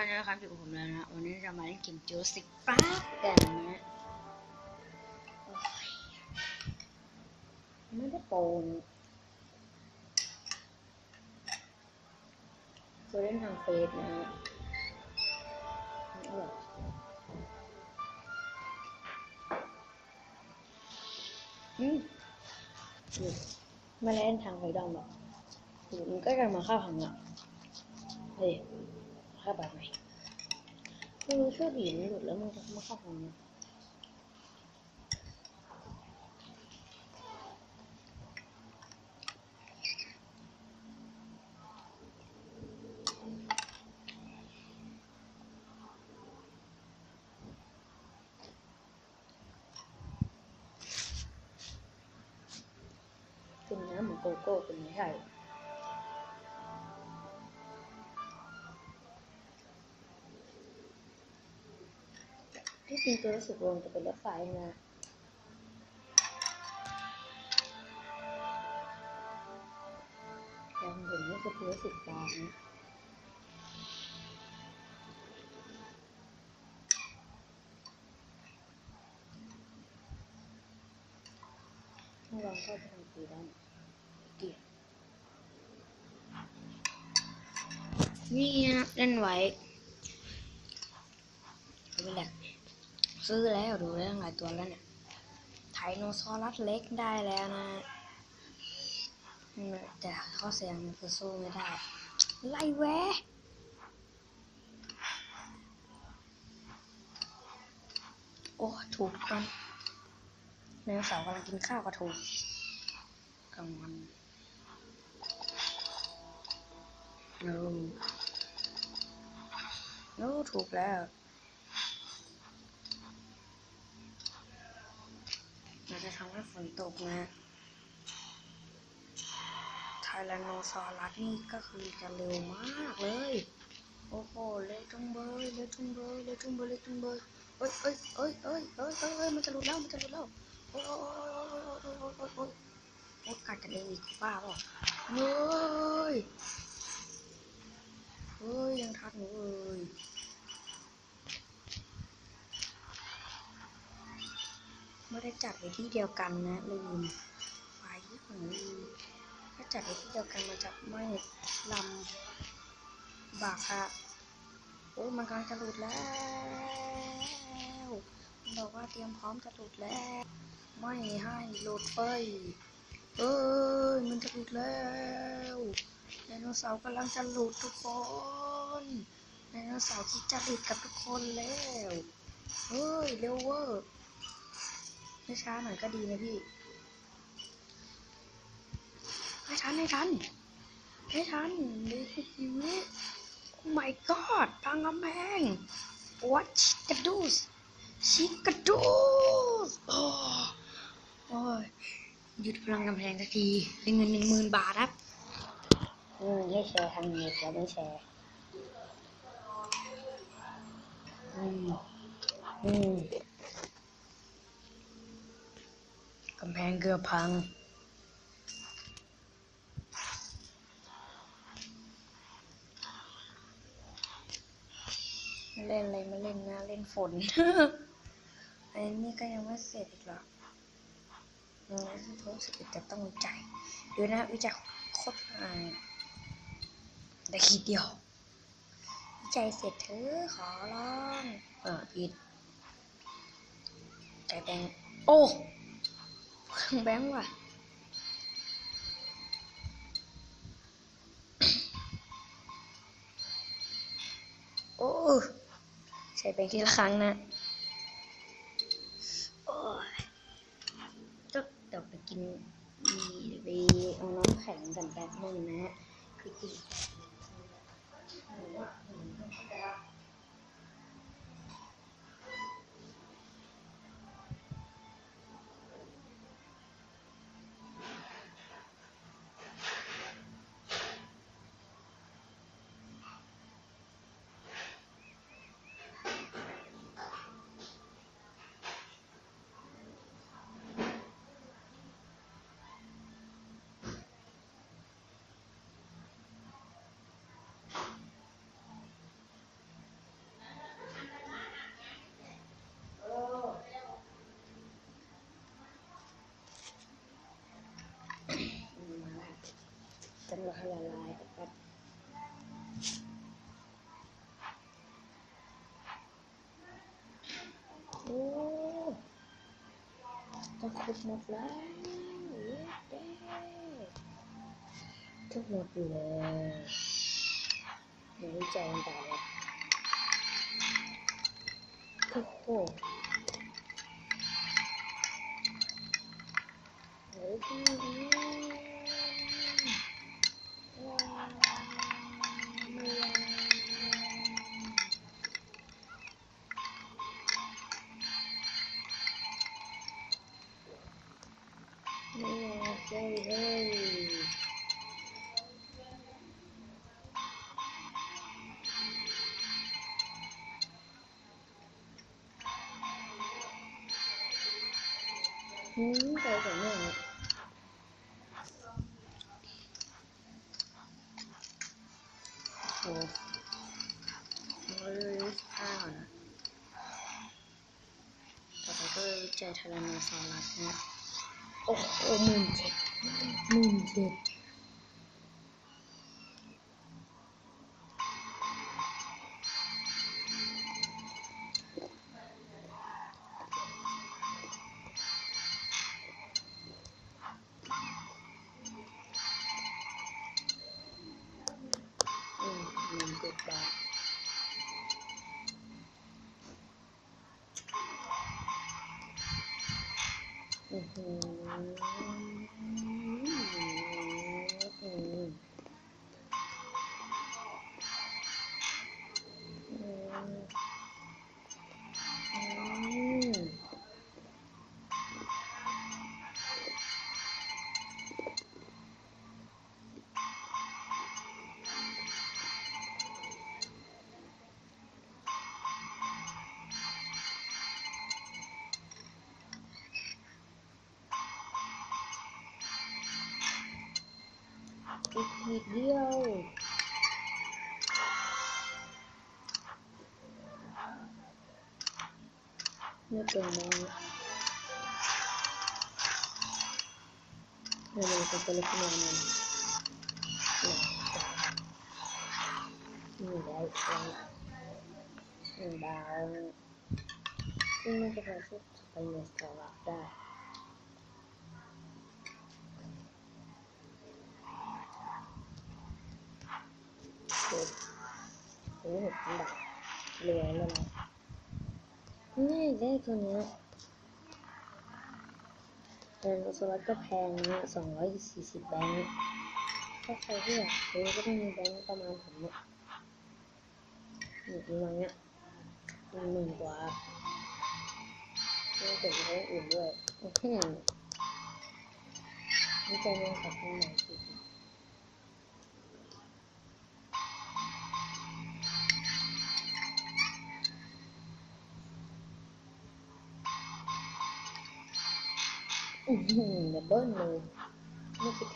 านนะครับอยู่กับผมแล้วนะวันนี้จะมาเล่นเกมจูสิกปาร์กกันนะไม่ได้โปนเคยเล่นทางเฟซนะม่อร่อยอืมไม่เล่นทางไฟดอมหรอกมันก็จะมาเข้าทางอะเฮ้ย เข้าไปไหมม่รู้ชื่อผีบมันหลุดแล้วมันจะมาเข้าของนี้กินน้ำเหมือนโกโก้เป็นไม่ใช่ ที่จริงตัวรู้สึกวงจะเป็นรถไฟนะยังเห็นว่าจะเป็นรถสิบตานะลองเข้าไปทางสีดำเกียร์นี่นะเล่นไว้ไม่เป็นไร ซื้อแล้วดูได้หลายตัวแล้วเนี่ยไทโนซอรัสเล็กได้แล้วนะ แต่ข้อเสียมันคือสู้ไม่ได้ ไล่แวะโอ้ ถูกกันไดโนเสาร์กำลังกินข้าวก็ถูกกลางวันโน้โน้ถูกแล้ว จะทำให้ฝนตกนะไทแลนโนซอรัสนี่ก็คือจะเร็วมากเลย โอ้โห เร็วจังเบยเร็วจังเบยเร็วจังเบยเร็วจังเบยเอ้ยเอ้ยเอ้ยเอ้ยเอ้ยเอ้ยมันจะหลุดแล้ว มันจะหลุดแล้ว โอ้ยโอ้ยโอ้ยโอ้ยโอ้ยโอ้ยโอ้ยกัดกันเองอีกบ้าเปล่าเฮ้ย เฮ้ย ยังทันอยู่เลย ไม่ได้จัดไว้ที่เดียวกันนะลืมไฟของลืมถ้าจัดไว้ที่เดียวกันมันจะไม่ลำบากค่ะโอ้ยมันกำลังจะหลุดแล้วบอกว่าเตรียมพร้อมจะหลุดแล้ว ไม่ให้หลุดเฟ้ยเอ้ยมันจะหลุดแล้วไดโนเสาร์กำลังจะหลุดทุกคนไดโนเสาร์ที่จะหลุดกับทุกคนแล้วเฮ้ยเร็วเวอร์ ช้าหน่อยก็ดีนะพี่ไม่ทันไม่ทันไม่ทันเลยคือชีวิต Oh my god พังกำแพง What กระดูสชิกระดูสโอ้โอ้ยหยุดพลังกำแพงสักทีได้เงินหนึ่งหมื่นบาทครับอืมไม่แชร์ทางเน็ตแล้วไม่แชร์อืมอืม กำแพงเกือบพัง เล่นอะไรมาเล่นนะ เล่นฝน อันนี้ก็ยังไม่เสร็จอีกหรอกอืมรู้สึกจะต้องวิจัยดูนะวิจัยโคตรอ่านได้ขีดเดียว วิจัยเสร็จเถอะขอร้อง เอออีดใจแบงโอ้ เครื่องแบงค์ว่ะโอ้ใช้แบงค์ทีละครั้งนะโอ้ยก็เดี๋ยวไปกินมีไปเอาน้ำแข็งกันแป๊บนึงนะคือกิน เราให้ละลายครับโอ้จะครบหมดแล้วเย้เด้จะหมดอยู่แล้วเดี๋ยววิจัยกันต่อเลยโอ้โหเฮ้ย เฮ้ยเฮ้ยอืมไปกับแม่โอ้เราเลยผ้าก่อนนะต่อไปก็เจอทาราโนซอรัสนะ โอ้โหหมื่ น อีกนิดเดียวไม่เกินนั้นเราเลยจะเป็นขนาดนั้นนี่ได้แล้วหนึ่งดาวซึ่งน่าจะพอที่จะไปเนสตอร์ได้ โอ้โหห กพันบาทรวยแล้วนะนี่ได้ตัวเนี้ยแต่โซลัสก็แพงนะสองร้อยสี่สิบแบงค์ถ้าใครที่อยากซื้อก็ต้องมีแบงค์ประมาณผมเนี่ยนี่ประมาณเนี้ยหนึ่งหมื่นกว่าแล้วเก็บไว้อื่นด้วยโอ้โหนี่ใจเงินขับทางไหนสิ อือหือดับเบิ้ลเลยไม่คิด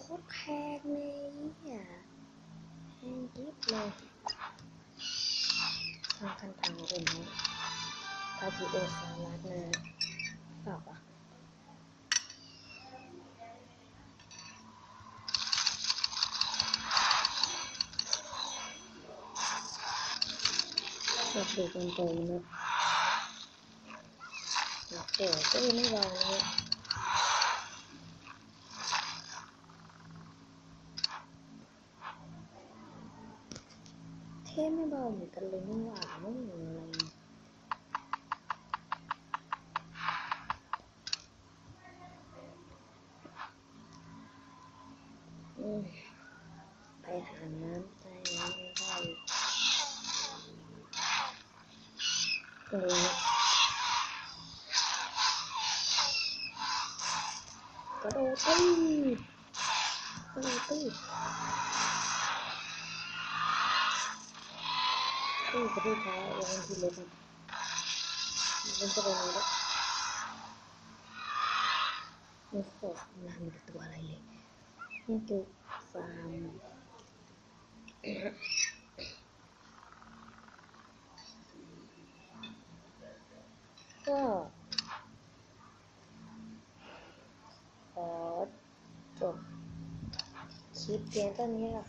โคตรแพงเลยเนี่ยแพงยิบเลยทางคันทางอื่นไหมพาทิโอซอรัสนะเปล่าปะชอบดูตรงๆนะโอ้โหก็ไม่วางเลย kalimuwa amun tay hàng lắm tay tay ừ. có đồ tư có đồ tư หว่าไม่เหมือนอะไรอืมไปหาน้ำใจน้ำไม่ได้เลยระโดดตีกระดดตีตีกระโดดช้าลงทีเล็กมันจะไปไหนแล้ไม่สดมันมีตัวอะไรเลยนี่คือฟาร์มก็ขอจบคลิปเพียงเท่านี้แหละ